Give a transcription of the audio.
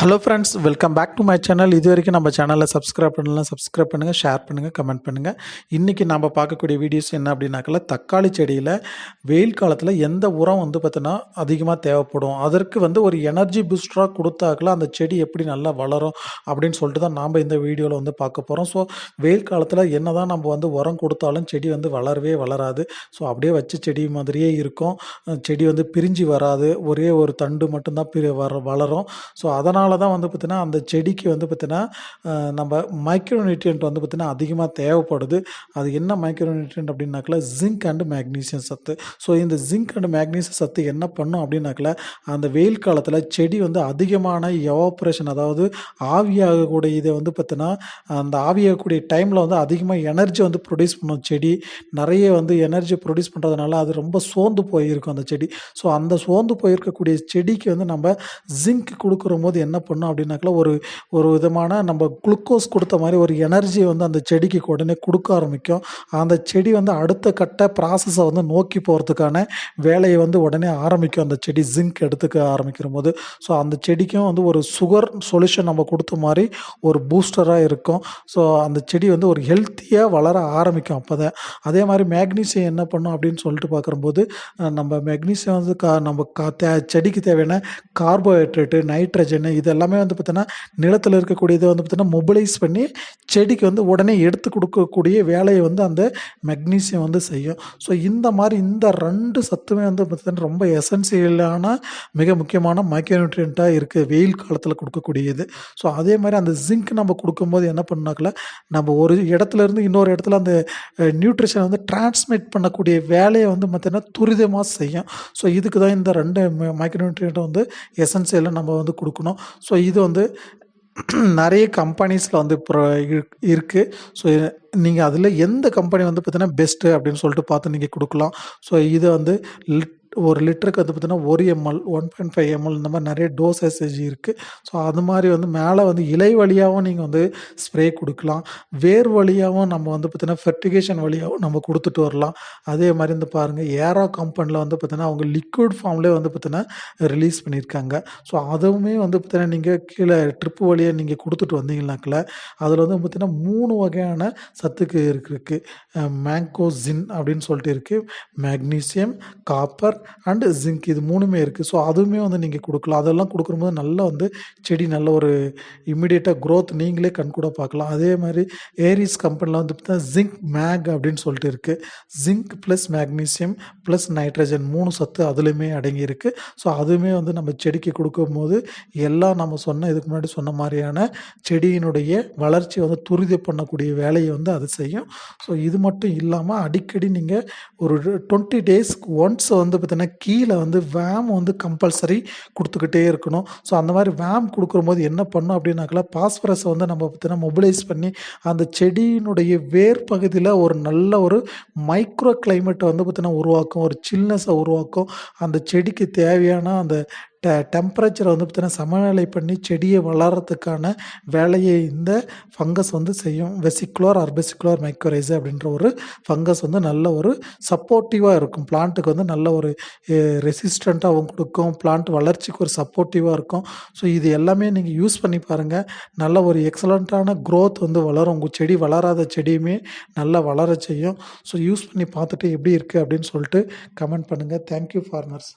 Hello friends welcome back to my channel இது வரைக்கும் நம்ம சேனலில் சப்ஸ்கிரைப் பண்ணலாம் சப்ஸ்கிரைப் பண்ணுங்கள் ஷேர் பண்ணுங்கள் கமெண்ட் பண்ணுங்கள் இன்றைக்கி நம்ம பார்க்கக்கூடிய வீடியோஸ் என்ன அப்படின்னாக்கல தக்காளி செடியில் வெயில் காலத்தில் எந்த உரம் வந்து பார்த்தோன்னா அதிகமாக தேவைப்படும். அதற்கு வந்து ஒரு எனர்ஜி பூஸ்டராக கொடுத்தாக்கல அந்த செடி எப்படி நல்லா வளரும் அப்படின்னு சொல்லிட்டு தான் நாம் இந்த வீடியோவில் வந்து பார்க்க போகிறோம் ஸோ வெயில் காலத்தில் என்ன தான் நம்ம வந்து உரம் கொடுத்தாலும் செடி வந்து வளரவே வளராது. ஸோ அப்படியே வச்ச செடி மாதிரியே இருக்கும். செடி வந்து பிரிஞ்சு வராது. ஒரே ஒரு தண்டு மட்டும்தான் பிரி வர வளரும். ஸோ அதனால் தான் வந்து பார்த்திங்கன்னா அந்த செடிக்கு வந்து பார்த்திங்கன்னா நம்ம மைக்ரோ நியூட்ரியன்ட் வந்து பார்த்திங்கன்னா அதிகமாக தேவைப்படுது. அது என்ன மைக்ரோ நியூட்ரியன்ட் அப்படின்னாக்கல ஜிங்க் அண்டு மேக்னீசியம் சத்து. ஸோ இந்த ஜிங்க் அண்ட் மேக்னீசியம் சத்து என்ன பண்ணும் அப்படின்னாக்கல அந்த வெயில் காலத்தில் செடி வந்து அதிகமான எவாப்ரேஷன் அதாவது ஆவியாகக்கூடிய இதை வந்து பார்த்திங்கன்னா அந்த ஆவியாகக்கூடிய டைமில் வந்து அதிகமாக எனர்ஜி வந்து ப்ரொடியூஸ் பண்ணும் செடி. நிறைய வந்து எனர்ஜி ப்ரொடியூஸ் பண்ணுறதுனால அது ரொம்ப சோர்ந்து போயிருக்கும் அந்த செடி. ஸோ அந்த சோர்ந்து போயிருக்கக்கூடிய செடிக்கு வந்து நம்ம ஜிங்க் கொடுக்குற போது என்ன என்ன பண்ணும் அப்படின்னாக்கல ஒரு ஒரு விதமான நம்ம குளுக்கோஸ் கொடுத்த மாதிரி ஒரு எனர்ஜி வந்து அந்த செடிக்கு உடனே கொடுக்க ஆரம்பிக்கும். அந்த செடி வந்து அடுத்த கட்ட ப்ராசஸை வந்து நோக்கி போகிறதுக்கான வேலையை வந்து உடனே ஆரம்பிக்கும். அந்த செடி ஜிங்க் எடுத்துக்க ஆரம்பிக்கிற போது ஸோ அந்த செடிக்கும் வந்து ஒரு சுகர் சொல்யூஷன் நம்ம கொடுத்த மாதிரி ஒரு பூஸ்டராக இருக்கும். ஸோ அந்த செடி வந்து ஒரு ஹெல்த்தியாக வளர ஆரம்பிக்கும் அப்போ தான் அதே மாதிரி மேக்னீசியம் என்ன பண்ணும் அப்படின்னு சொல்லிட்டு பார்க்கும்போது நம்ம மெக்னீசியம் வந்து கா நம்ம கா தே செடிக்கு தேவையான கார்போஹைட்ரேட்டு நைட்ரஜனு இது இது எல்லாமே வந்து பார்த்தீங்கன்னா நிலத்தில் இருக்கக்கூடியதை வந்து பார்த்தீங்கன்னா மொபிலைஸ் பண்ணி செடிக்கு வந்து உடனே எடுத்து கொடுக்கக்கூடிய வேலையை வந்து அந்த மெக்னீசியம் வந்து செய்யும். ஸோ இந்த மாதிரி இந்த ரெண்டு சத்துமே வந்து பார்த்தீங்கன்னா ரொம்ப எசென்சியலான மிக முக்கியமான மைக்ரோநியூட்ரியண்ட்டாக இருக்குது வெயில் காலத்தில் கொடுக்கக்கூடியது. ஸோ அதே மாதிரி அந்த ஜிங்க் நம்ம கொடுக்கும்போது என்ன பண்ணாக்கல நம்ம ஒரு இடத்துல இருந்து இன்னொரு இடத்துல அந்த நியூட்ரிஷன் வந்து டிரான்ஸ்மிட் பண்ணக்கூடிய வேலையை வந்து பார்த்தீங்கன்னா துரிதமாக செய்யும். ஸோ இதுக்கு தான் இந்த ரெண்டு மைக்ரோநியூட்ரியண்ட்டை வந்து எசென்சியலாக நம்ம வந்து கொடுக்கணும். ஸோ இது வந்து நிறைய கம்பெனிஸில் வந்து இப்போ இருக்குது ஸோ நீங்கள் அதில் எந்த கம்பெனி வந்து பார்த்தீங்கன்னா பெஸ்ட்டு அப்படின்னு சொல்லிட்டு பார்த்து நீங்கள் கொடுக்கலாம். ஸோ இது வந்து ஒரு லிட்டருக்கு வந்து பார்த்தீங்கன்னா ஒரு ML one point five ML இந்த மாதிரி நிறைய டோசேஜ் இருக்குது ஸோ அது மாதிரி வந்து மேலே வந்து இலை வழியாகவும் நீங்கள் வந்து ஸ்ப்ரே கொடுக்கலாம். வேர் வழியாகவும் நம்ம வந்து பார்த்தீங்கன்னா ஃபெர்டிகேஷன் வழியாகவும் நம்ம கொடுத்துட்டு வரலாம். அதே மாதிரி வந்து பாருங்கள் ஏரா கம்பெனியில் வந்து பார்த்தீங்கன்னா அவங்க லிக்விட் ஃபார்ம்லேயே வந்து பார்த்தீங்கன்னா ரிலீஸ் பண்ணியிருக்காங்க. ஸோ அதுவுமே வந்து பார்த்தீங்கன்னா நீங்கள் கீழே ட்ரிப்பு வழியாக நீங்கள் கொடுத்துட்டு வந்தீங்கன்னாக்கில் அதில் வந்து பார்த்தீங்கன்னா மூணு வகையான சத்துக்கு இருக்குது மேங்கோ ஜின் அப்படின்னு சொல்லிட்டு இருக்குது மேக்னீசியம் காப்பர் அண்டு ஜிங்க் இது மூணுமே இருக்குது ஸோ அதுவுமே வந்து நீங்கள் கொடுக்கலாம். அதெல்லாம் கொடுக்கும்போது நல்லா வந்து செடி நல்ல ஒரு இம்மிடியேட்டாக க்ரோத் நீங்களே கண்கூட பார்க்கலாம். அதே மாதிரி ஏரிஸ் கம்பெனியில் வந்து பார்த்தீங்கன்னா ஜிங்க் மேக் அப்படின்னு சொல்லிட்டு இருக்குது zinc plus magnesium plus nitrogen மூணு சத்து அதுலேயுமே அடங்கியிருக்கு ஸோ அதுவுமே வந்து நம்ம செடிக்கு கொடுக்கும்போது எல்லாம் நம்ம சொன்ன இதுக்கு முன்னாடி சொன்ன மாதிரியான செடியினுடைய வளர்ச்சி வந்து துரித பண்ணக்கூடிய வேலையை வந்து அது செய்யும். ஸோ இது மட்டும் இல்லாமல் அடிக்கடி நீங்கள் ஒரு டுவெண்ட்டி டேஸ்க்கு ஒன்ஸ் வந்து பார்த்தீங்கன்னா பார்த்தீங்கன்னா கீழே வந்து வேம் வந்து கம்பல்சரி கொடுத்துக்கிட்டே இருக்கணும். ஸோ அந்த மாதிரி வேம் கொடுக்கும்போது என்ன பண்ணும் அப்படின்னாக்கல பாஸ்பரஸை வந்து நம்ம பார்த்தீங்கன்னா மொபிலைஸ் பண்ணி அந்த செடியினுடைய வேர் பகுதியில் ஒரு நல்ல ஒரு மைக்ரோ கிளைமேட்டை வந்து பார்த்தீங்கன்னா உருவாக்கும் ஒரு சில்னஸை உருவாக்கும். அந்த செடிக்கு தேவையான அந்த டெ டெம்பரேச்சரை வந்து பார்த்தீங்கன்னா சமநிலை பண்ணி செடியை வளர்கிறதுக்கான வேலையை இந்த ஃபங்கஸ் வந்து செய்யும். வெசிக்குலர் அர்பெசிக்குலர் மைக்ரோரைஸ் அப்படின்ற ஒரு ஃபங்கஸ் வந்து நல்ல ஒரு சப்போர்ட்டிவாக இருக்கும். பிளான்ட்டுக்கு வந்து நல்ல ஒரு ரெசிஸ்டண்ட்டாகவும் கொடுக்கும். பிளான்ட் வளர்ச்சிக்கு ஒரு சப்போர்ட்டிவாக இருக்கும். ஸோ இது எல்லாமே நீங்கள் யூஸ் பண்ணி பாருங்கள் நல்ல ஒரு எக்ஸலண்ட்டான க்ரோத் வந்து வளரும். உங்கள் செடி வளராத செடியுமே நல்லா வளர செய்யும். ஸோ யூஸ் பண்ணி பார்த்துட்டு எப்படி இருக்குது அப்படின்னு சொல்லிட்டு கமெண்ட் பண்ணுங்கள் தேங்க்யூ ஃபார்மர்ஸ்